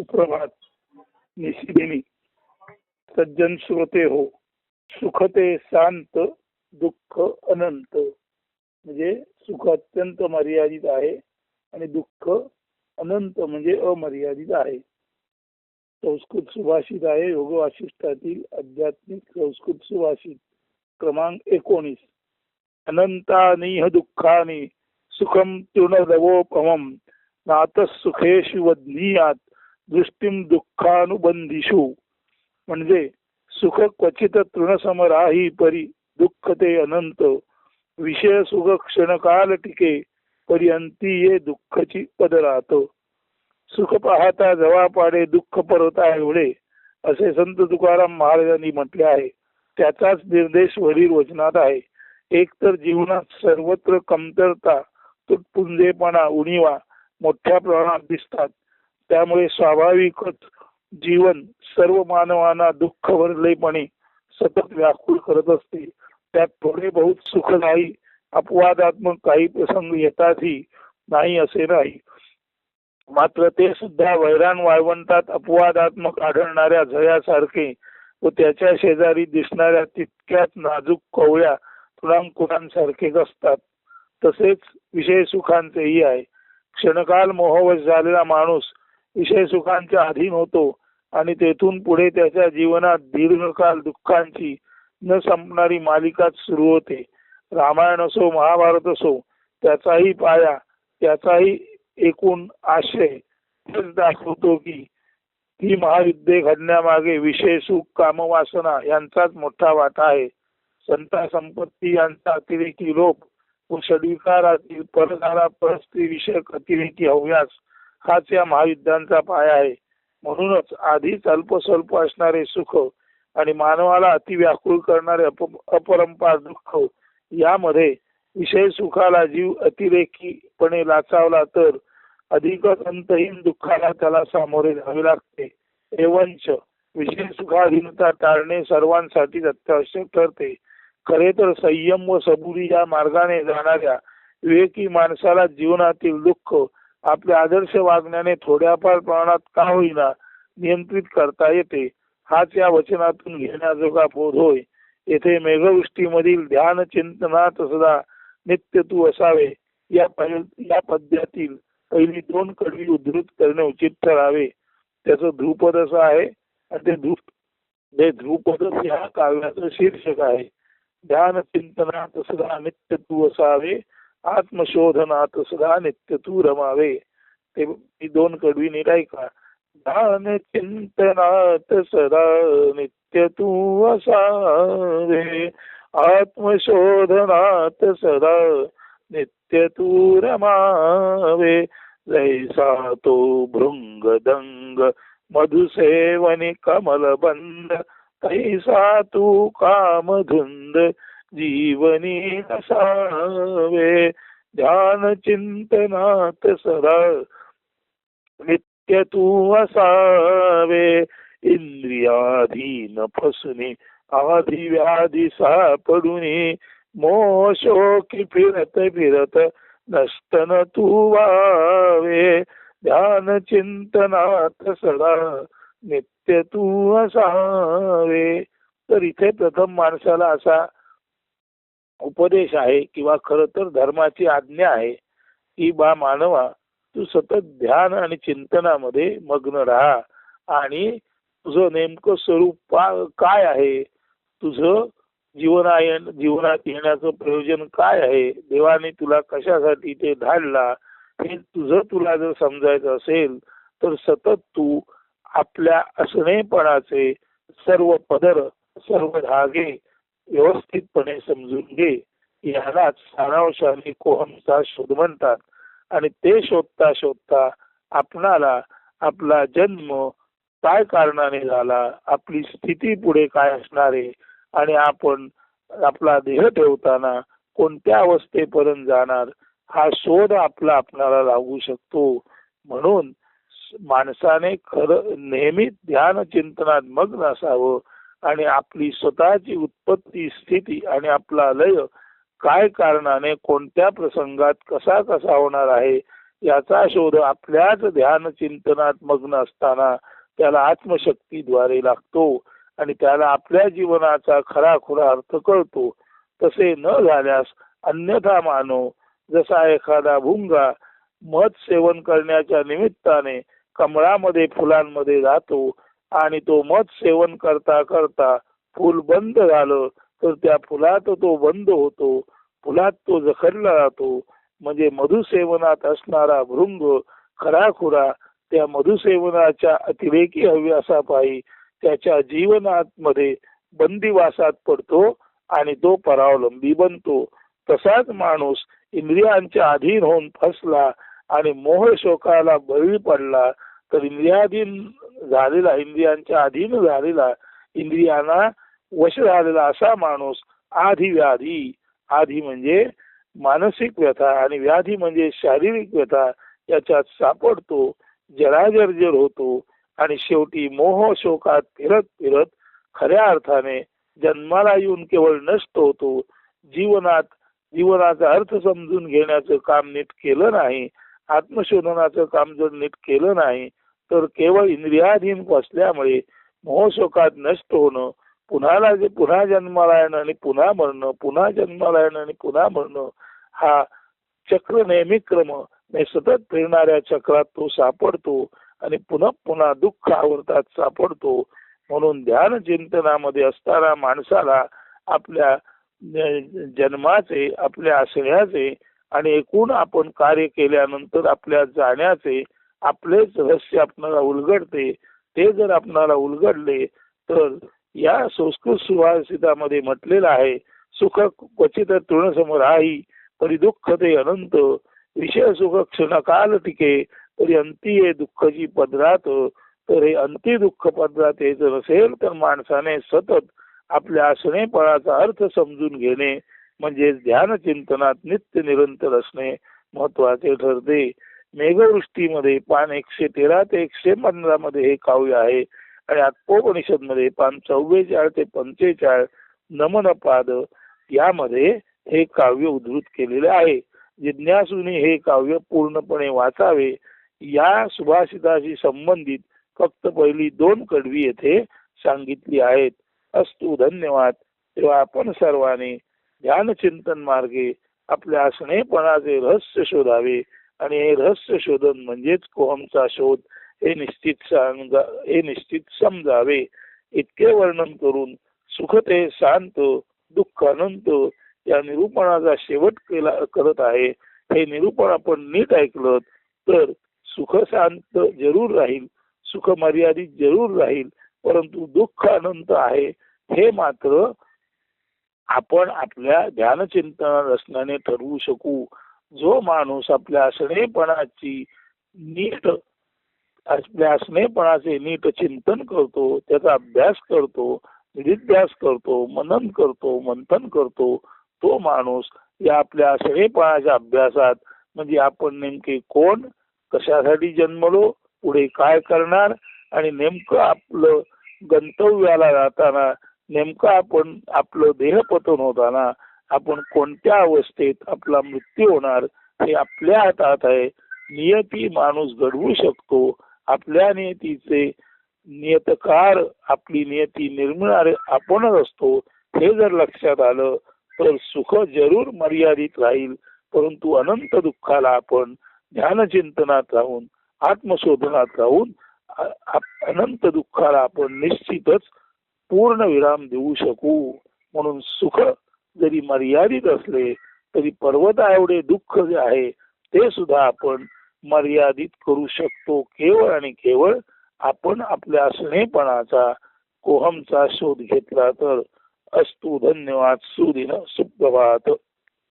सुप्रभात. निशिदिनी. सज्जन श्रोते हो. सुखते शांत दुःख अनंत. म्हणजे सुख अत्यंत मर्यादित आहे आणि दुःख अनंत म्हणजे अमर्यादित आहे. संस्कृत सुभाषित आहे. योग वाशिष्ठातील आध्यात्मिक संस्कृत सुभाषित क्रमांक एकोणीस. अनंतानिह दुःखानी सुखम तृणदवोपमम नात सुखेशु वध्नीयात. दृष्टीम दुःखानुबंधिषु म्हणजे सुख क्वचित तृणसमराही परी दुःख ते अनंत। विषय सुख क्षणकाल टिके पर्यंती ये दुःखची पद राहतो सुख पाहता जवा पाडे दुःख परवता एवढे असे संत तुकाराम महाराजांनी म्हटले आहे। त्याचाच निर्देश वरील वचनात आहे। एकतर जीवनात सर्वत्र कमतरता तुटपुंजेपणा उणीवा मोठ्या प्रमाणात दिसतात। त्यामुळे स्वाभाविकच जीवन सर्व मानवांना दुःख भरलेपणे सतत व्याकुळ करत असते. त्यात थोडे बहुत सुखदायी अपवादात्मक काही प्रसंग येतातही नाही असे नाही. मात्र ते सुद्धा वैराण वाळवंटात अपवादात्मक आढळणाऱ्या झळ्यासारखे व त्याच्या शेजारी दिसणाऱ्या तितक्याच नाजूक कवळ्या तुणांकुणांसारखेच असतात. तसेच विषय सुखांचेही आहे. क्षणकाल मोहवश झालेला माणूस विषय सुखांच्या अधीन होतो आणि तेथून पुढे त्याच्या जीवनात दीर्घकाल दुःखांची न संपणारी मालिकाच सुरू होते. रामायण असो महाभारत असो त्याचाही पाया त्याचाही एकूण आशय दाखवतो की ही महायुद्धे घडण्यामागे विषय सुख कामवासना यांचाच मोठा वाटा आहे. संता संपत्ती यांचा अतिरेकी लोप व षडविकारातील परधारा परस्त्री विषयक अतिरेकी हव्यास हाच या महायुद्धांचा पाया आहे. म्हणूनच आधीच अल्पस्वल्प असणारे सुख आणि मानवाला अतिव्याकुळ करणारे अप अपरंपार दुःख यामध्ये विषय सुखाला जीव अतिरेकीपणे लाचावला तर अधिकच अंतहीन दुःखाला त्याला सामोरे जावे लागते. एवंच विषय सुखाधीनता टाळणे सर्वांसाठीच अत्यावश्यक ठरते. खरे तर संयम व सबुरी या मार्गाने जाणाऱ्या विवेकी माणसाला जीवनातील दुःख आपल्या आदर्श वागण्याने थोड्याफार प्रमाणात का होईना नियंत्रित करता येते हाच या वचनातून घेण्याजोगा बोध होय. येथे मेघवृष्टीमधील ध्यान चिंतनात सदा नित्य तू असावे. या या पद्यातील पहिली दोन कडवी उद्धृत करणे उचित ठरावे. त्याचं ध्रुपद असं आहे आणि ते ध्रुप ते ध्रुपद या काव्याचं शीर्षक आहे. ध्यान चिंतनात सदा नित्य तू असावे. आत्मशोधनात सदा नित्य तू रमावे ते दोन कडवी निरायका ऐका. ध्यान चिंतनात सदा नित्य तू असावे. आत्मशोधनात सदा नित्य तू रमावे जैसा तो भृंगदंग मधुसेवनी कमलबंद तैसा तू कामधुंद जीवनी नसावे ध्यान चिंतनात सदा नित्य तू असावे इंद्रियाधीन फसुनी आधी व्याधी सापडुनी मोह शोकी फिरत फिरत नष्टन तू वावे ध्यान चिंतनात सदा नित्य तू असावे तर इथे प्रथम माणसाला असा उपदेश आहे किंवा खर तर धर्माची आज्ञा आहे की बा मानवा तू सतत ध्यान आणि चिंतनामध्ये मग्न राहा. आणि तुझं नेमकं स्वरूप काय आहे? तुझं जीवनायन जीवनात येण्याचं प्रयोजन काय आहे? देवाने तुला कशासाठी ते धाडला? हे तुझं तुला जर समजायचं असेल तर सतत तू आपल्या असणेपणाचे सर्व पदर सर्व धागे व्यवस्थितपणे समजून घे. यालाच सारांश आणि कोहमचा शोध म्हणतात. आणि ते शोधता शोधता आपणाला आपला जन्म काय कारणाने झाला आपली स्थिती पुढे काय असणार आहे आणि आपण आपला देह ठेवताना कोणत्या अवस्थेपर्यंत जाणार हा शोध आपला आपणाला लागू शकतो. म्हणून माणसाने खरं नेहमी ध्यान चिंतनात मग्न असावं. आणि आपली स्वतःची उत्पत्ती स्थिती आणि आपला लय काय कारणाने कोणत्या प्रसंगात कसा कसा होणार आहे याचा शोध आपल्याच ध्यान चिंतनात मग्न असताना त्याला आत्मशक्तीद्वारे लागतो आणि त्याला आपल्या जीवनाचा खरा खुरा अर्थ कळतो. तसे न झाल्यास अन्यथा मानव जसा एखादा भुंगा मध सेवन करण्याच्या निमित्ताने कमळामध्ये फुलांमध्ये जातो आणि तो मध सेवन करता करता फुल बंद झालं तर त्या फुलात तो बंद होतो. फुलात तो जखडला जातो. म्हणजे मधुसेवनात असणारा भृंग खराखुरा त्या मधुसेवनाच्या अतिरेकी हव्यासापायी त्याच्या जीवनात मध्ये बंदिवासात पडतो आणि तो परावलंबी बनतो. तसाच माणूस इंद्रियांच्या अधीन होऊन फसला आणि मोह शोकाला बळी पडला तर इंद्रियाधीन झालेला इंद्रियांच्या अधीन झालेला इंद्रियांना वश झालेला असा माणूस आधी व्याधी. आधी म्हणजे मानसिक व्यथा आणि व्याधी म्हणजे शारीरिक व्यथा याच्यात सापडतो जराजर्जर होतो आणि शेवटी मोह शोकात फिरत फिरत खऱ्या अर्थाने जन्माला येऊन केवळ नष्ट होतो. जीवनात जीवनाचा अर्थ समजून घेण्याचं काम नीट केलं नाही आत्मशोधनाचं काम जर नीट केलं नाही तर केवळ इंद्रियाधीन असल्यामुळे मोहशोकात नष्ट होणं पुन्हा जे पुन्हा जन्माला येणं आणि पुन्हा मरणं पुन्हा जन्माला येणं आणि पुन्हा मरणं हा चक्र नेहमी क्रम. सतत फिरणाऱ्या चक्रात तो सापडतो आणि पुन्हा पुन्हा दुःख आवर्तात सापडतो. म्हणून ध्यान चिंतनामध्ये असताना माणसाला आपल्या जन्माचे आपल्या असण्याचे आणि एकूण आपण कार्य केल्यानंतर आपल्या जाण्याचे आपलेच रहस्य आपणाला उलगडते ते जर आपणाला उलगडले तर या संस्कृत सुभाषितामध्ये म्हटलेलं आहे सुख क्वचित तृणसमोर आई तरी दुःख ते अनंत विषय सुख क्षणकाल टिके तरी अंती हे दुःखची पदरात तर हे अंती दुःख पदरात यायचं नसेल तर माणसाने सतत आपल्या असणेपणाचा अर्थ समजून घेणे म्हणजे ध्यान चिंतनात नित्य निरंतर असणे महत्त्वाचे ठरते. मेघवृष्टीमध्ये पान एकशे तेरा ते एकशे पंधरा मध्ये हे काव्य आहे. आणि आत्मोपनिषदमध्ये पान चव्वेचाळीस ते पंचेचाळीस नमनपाद यामध्ये हे काव्य उद्धृत केलेले आहे. जिज्ञासूने हे काव्य पूर्णपणे वाचावे. या सुभाषिताशी संबंधित फक्त पहिली दोन कडवी येथे सांगितली आहेत. अस्तु धन्यवाद. तेव्हा आपण सर्वांनी ध्यानचिंतन मार्गे आपल्या असणेपणाचे रहस्य शोधावे. आणि हे रहस्य शोधन म्हणजेच कोहमचा शोध हे निश्चित सांगा हे निश्चित समजावे. इतके वर्णन करून सुखते शांत दुःख अनंत या निरूपणाचा शेवट केला करत आहे. हे निरूपण आपण नीट ऐकलं तर सुख शांत जरूर राहील सुख मर्यादित जरूर राहील परंतु दुःख अनंत आहे. हे मात्र आपण आपल्या ध्यानचिंतन रचनाने ठरवू शकू. जो माणूस आपल्या असणेपणाची नीट आपल्या असणेपणाचे नीट चिंतन करतो त्याचा अभ्यास करतो निधिध्यास करतो मनन करतो मंथन करतो तो माणूस या आपल्या असणेपणाच्या अभ्यासात म्हणजे आपण नेमके कोण कशासाठी जन्मलो पुढे काय करणार आणि नेमकं आपलं गंतव्याला जाताना नेमकं आपण आपलं देहपतन होताना आपण कोणत्या अवस्थेत आपला मृत्यू होणार हे आपल्या हातात आहे. नियती माणूस घडवू शकतो. आपल्या नियतीचे नियतकार आपली नियती निर्मिणारे आपणच असतो. हे जर लक्षात आलं तर सुख जरूर मर्यादित राहील. परंतु अनंत दुःखाला आपण ध्यानचिंतनात राहून आत्मशोधनात राहून अनंत दुःखाला आपण निश्चितच पूर्ण विराम देऊ शकू. म्हणून सुख जरी मर्यादित असले तरी पर्वता एवढे दुःख जे आहे ते सुद्धा आपण मर्यादित करू शकतो. केवळ आणि केवळ आपण आपल्या स्नेहपणाचा कोहमचा शोध घेतला तर. अस्तु धन्यवाद सुदिन सुप्रभात.